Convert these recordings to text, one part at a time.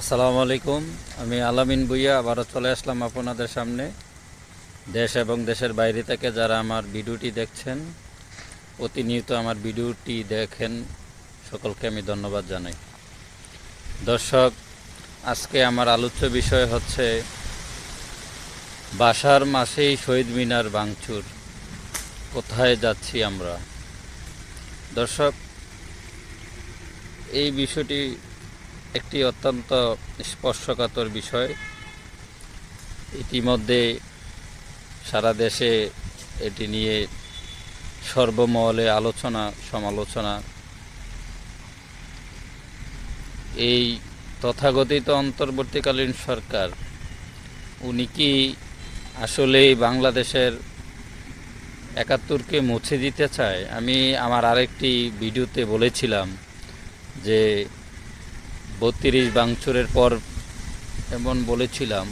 আসসালামু আলাইকুম। আমি আলামিন বুইয়া আবারও চলে আসলাম আপনাদের সামনে। দেশ এবং দেশের বাইরে থেকে যারা আমার ভিডিওটি দেখছেন প্রতিনিয়ত আমার ভিডিওটি দেখেন, সকলকে আমি ধন্যবাদ জানাই। দর্শক, আজকে আমার আলোচ্য বিষয় হচ্ছে বাসার মাসেই শহীদ মিনার ভাঙচুর। কোথায় যাচ্ছি আমরা? দর্শক, এই বিষয়টি একটি অত্যন্ত স্পর্শকাতর বিষয়। ইতিমধ্যে সারা দেশে এটি নিয়ে সর্বমহলে আলোচনা, সমালোচনা। এই তথাগতিত অন্তর্বর্তীকালীন সরকার, উনি কি আসলেই বাংলাদেশের একাত্তরকে মুছে দিতে চায়? আমি আমার আরেকটি ভিডিওতে বলেছিলাম যে বত্রিশ বাংচুরের পর এমন বলেছিলাম।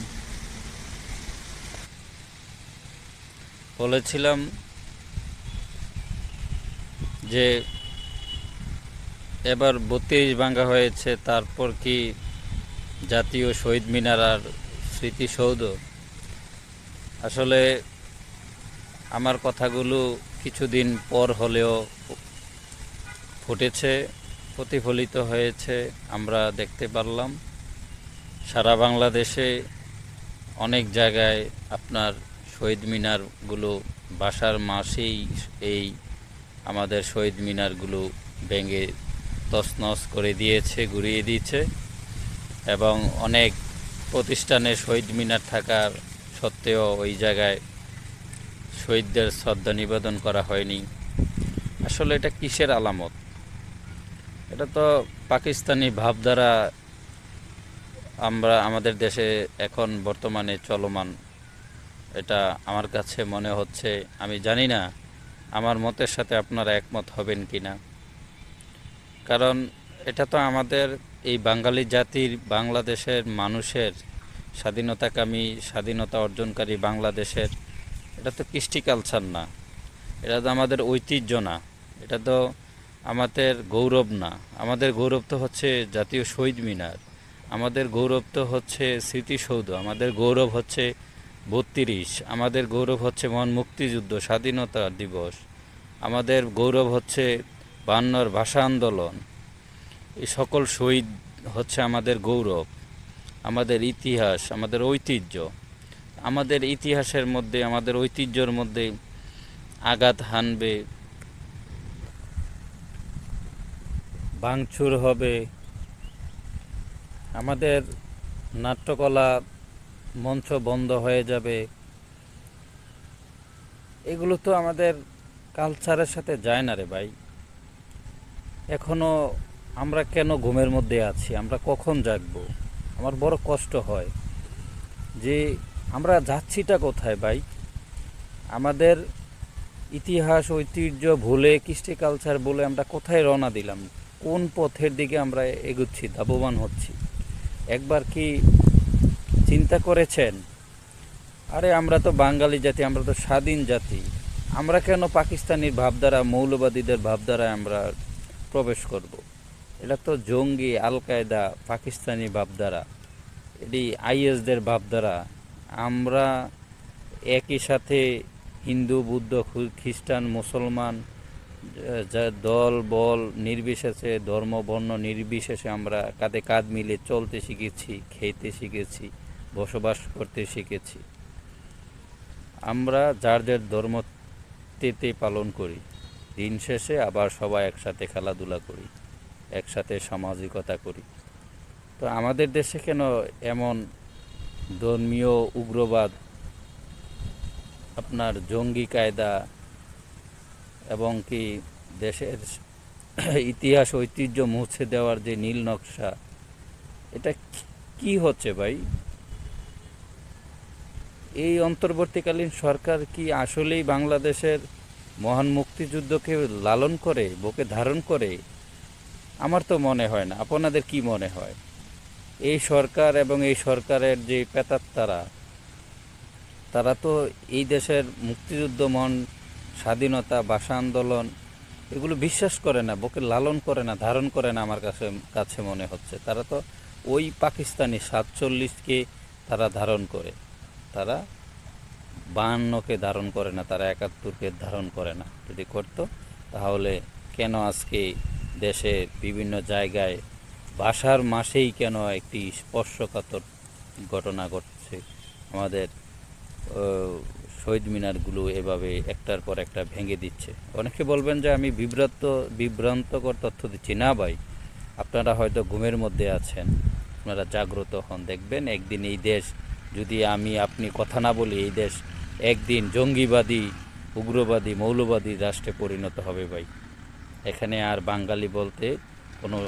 বলেছিলাম যে, এবার বত্রিশ ভাঙ্গা হয়েছে, তারপর কি জাতীয় শহীদ মিনার আর স্মৃতিসৌধ? আসলে আমার কথাগুলো কিছুদিন পর হলেও ফুটেছে। প্রতিফলিত হয়েছে, আমরা দেখতে পারলাম। সারা বাংলাদেশে অনেক জায়গায় আপনার শহীদ মিনারগুলো বাসার মাসেই এই আমাদের শহীদ মিনারগুলো ভেঙে তছনছ করে দিয়েছে ঘুরিয়ে দিয়েছে এবং অনেক প্রতিষ্ঠানে শহীদ মিনার থাকার সত্ত্বেও ওই জায়গায় শহীদদের শ্রদ্ধা নিবেদন করা হয়নি। আসলে এটা কিসের আলামত? এটা তো পাকিস্তানি ভাবধারা আমরা আমাদের দেশে এখন বর্তমানে চলমান। এটা আমার কাছে মনে হচ্ছে, আমি জানি না আমার মতের সাথে আপনারা একমত হবেন কি না কারণ এটা তো আমাদের এই বাঙালি জাতির, বাংলাদেশের মানুষের, স্বাধীনতাকামী, স্বাধীনতা অর্জনকারী বাংলাদেশের, এটা তো কৃষ্টি কালচার না। এটা তো আমাদের ঐতিহ্য না। এটা তো আমাদের গৌরব না। আমাদের গৌরব তো হচ্ছে জাতীয় শহীদ মিনার। আমাদের গৌরব তো হচ্ছে স্মৃতিসৌধ। আমাদের গৌরব হচ্ছে বত্রিশ। আমাদের গৌরব হচ্ছে মহান মুক্তিযুদ্ধ, স্বাধীনতা দিবস। আমাদের গৌরব হচ্ছে বান্নর ভাষা আন্দোলন। এই সকল শহীদ হচ্ছে আমাদের গৌরব, আমাদের ইতিহাস, আমাদের ঐতিহ্য। আমাদের ইতিহাসের মধ্যে, আমাদের ঐতিহ্যর মধ্যে আঘাত হানবে। ভাঙচুর হবে। আমাদের নাট্যকলা মঞ্চ বন্ধ হয়ে যাবে। এগুলো তো আমাদের কালচারের সাথে যায় না রে ভাই। এখনও আমরা কেন ঘুমের মধ্যে আছি? আমরা কখন জাগবো? আমার বড় কষ্ট হয় যে আমরা যাচ্ছিটা কোথায় ভাই? আমাদের ইতিহাস, ঐতিহ্য ভুলে, কৃষ্টি কালচার বলে আমরা কোথায় রওনা দিলাম? কোন পথের দিকে আমরা এগুচ্ছি লাভবান হচ্ছি? একবার কি চিন্তা করেছেন? আরে, আমরা তো বাঙালি জাতি, আমরা তো স্বাধীন জাতি। আমরা কেন পাকিস্তানির ভাবধারা, মৌলবাদীদের ভাবধারায় আমরা প্রবেশ করব। এটা তো জঙ্গি আল কায়দা পাকিস্তানি ভাবধারা। এটি আইএসদের ভাবধারা। আমরা একই সাথে হিন্দু, বুদ্ধ খ্রিস্টান, মুসলমান দল, বল নির্বিশেষে, ধর্ম, বর্ণ নির্বিশেষে আমরা কাঁধে কাঁধ মিলে চলতে শিখেছি, খেতে শিখেছি, বসবাস করতে শিখেছি। আমরা যার যার ধর্ম তেতে পালন করি, দিন শেষে আবার সবাই একসাথে খেলাধুলা করি, একসাথে সামাজিকতা করি। তো আমাদের দেশে কেন এমন ধর্মীয় উগ্রবাদ, আপনার জঙ্গি কায়দা এবং কি দেশের ইতিহাস ঐতিহ্য মুছে দেওয়ার যে নীল নকশা, এটা কি- হচ্ছে ভাই? এই অন্তর্বর্তীকালীন সরকার কি আসলেই বাংলাদেশের মহান মুক্তিযুদ্ধকে লালন করে, বুকে ধারণ করে? আমার তো মনে হয় না। আপনাদের কি মনে হয়? এই সরকার এবং এই সরকারের যে পেতাত্তারা তারা তো এই দেশের মুক্তিযুদ্ধ মন স্বাধীনতা, ভাষা আন্দোলন, এগুলো বিশ্বাস করে না, বুকে লালন করে না, ধারণ করে না আমার কাছে কাছে মনে হচ্ছে। তারা তো ওই পাকিস্তানি সাতচল্লিশকে তারা ধারণ করে। তারা বাহান্নকে ধারণ করে না, তারা একাত্তরকে ধারণ করে না। যদি করতো, তাহলে কেন আজকে দেশের বিভিন্ন জায়গায় ভাষার মাসেই কেন একটি স্পর্শকাতর ঘটনা ঘটছে? আমাদের শহীদ মিনারগুলো এভাবে একটার পর একটা ভেঙে দিচ্ছে। অনেকে বলবেন যে আমি বিভ্রান্ত বিভ্রান্তকর তথ্য দিচ্ছি। না ভাই, আপনারা হয়তো ঘুমের মধ্যে আছেন। আপনারা জাগ্রত হন। দেখবেন একদিন এই দেশ, যদি আমি, আপনি কথা না বলি, এই দেশ একদিন জঙ্গিবাদী, উগ্রবাদী, মৌলবাদী রাষ্ট্রে পরিণত হবে ভাই। এখানে আর বাঙালি বলতে কোনো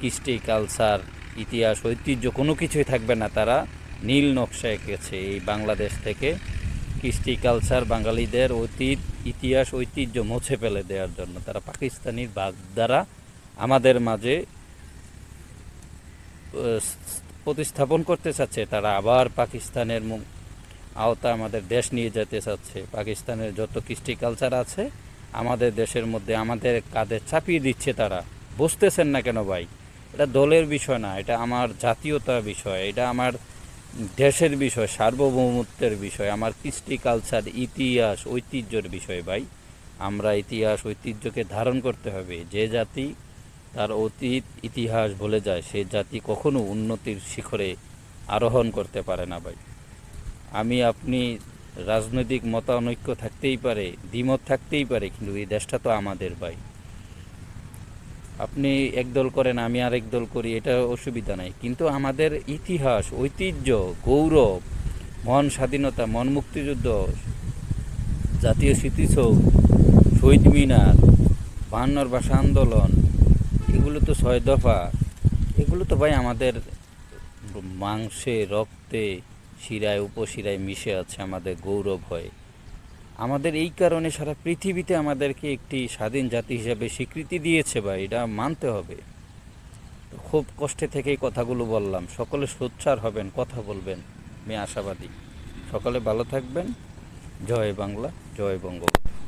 কৃষ্টি, কালচার, ইতিহাস, ঐতিহ্য কোনো কিছুই থাকবে না। তারা নীল নকশা এঁকেছে এই বাংলাদেশ থেকে। কৃষ্টি কালচার, বাঙালিদের অতীত, ইতিহাস, ঐতিহ্য মুছে ফেলে দেওয়ার জন্য। তারা পাকিস্তানির বাগ দ্বারা আমাদের মাঝে প্রতিস্থাপন করতে চাচ্ছে। তারা আবার পাকিস্তানের আওতা আমাদের দেশ নিয়ে যেতে চাচ্ছে। পাকিস্তানের যত কৃষ্টি কালচার আছে, আমাদের দেশের মধ্যে আমাদের কাঁধে চাপিয়ে দিচ্ছে তারা। বুঝতেছেন না কেন ভাই? এটা দলের বিষয় না, এটা আমার জাতীয়তার বিষয়, এটা আমার দেশের বিষয়, সার্বভৌমত্বের বিষয়, আমার কৃষ্টি কালচার, ইতিহাস, ঐতিহ্যের বিষয় ভাই। আমরা ইতিহাস, ঐতিহ্যকে ধারণ করতে হবে। যে জাতি তার অতীত, ইতিহাস ভুলে যায়, সে জাতি কখনো উন্নতির শিখরে আরোহণ করতে পারে না ভাই। আমি আপনি রাজনৈতিক মতানৈক্য থাকতেই পারে, দ্বিমত থাকতেই পারে, কিন্তু এই দেশটা তো আমাদের ভাই। আপনি একদল করেন, আমি আরেক দল করি, এটা অসুবিধা নাই। কিন্তু আমাদের ইতিহাস, ঐতিহ্য, গৌরব মন স্বাধীনতা মন মুক্তিযুদ্ধ, জাতীয় স্মৃতিসৌধ, শহীদ মিনার, বাহান্নর ভাষা আন্দোলন, এগুলো তো ছয় দফা। এগুলো তো ভাই আমাদের মাংসে, রক্তে, শিরায়, উপশিরায় মিশে আছে আমাদের গৌরব হয়। আমাদের এই কারণে সারা পৃথিবীতে আমাদেরকে একটি স্বাধীন জাতি হিসাবে স্বীকৃতি দিয়েছে বা এটা মানতে হবে। খুব কষ্টে থেকেই কথাগুলো বললাম। সকলে সোচ্চার হবেন, কথা বলবেন। আমি আশাবাদী। সকলে ভালো থাকবেন। জয় বাংলা, জয় বঙ্গবন্ধু।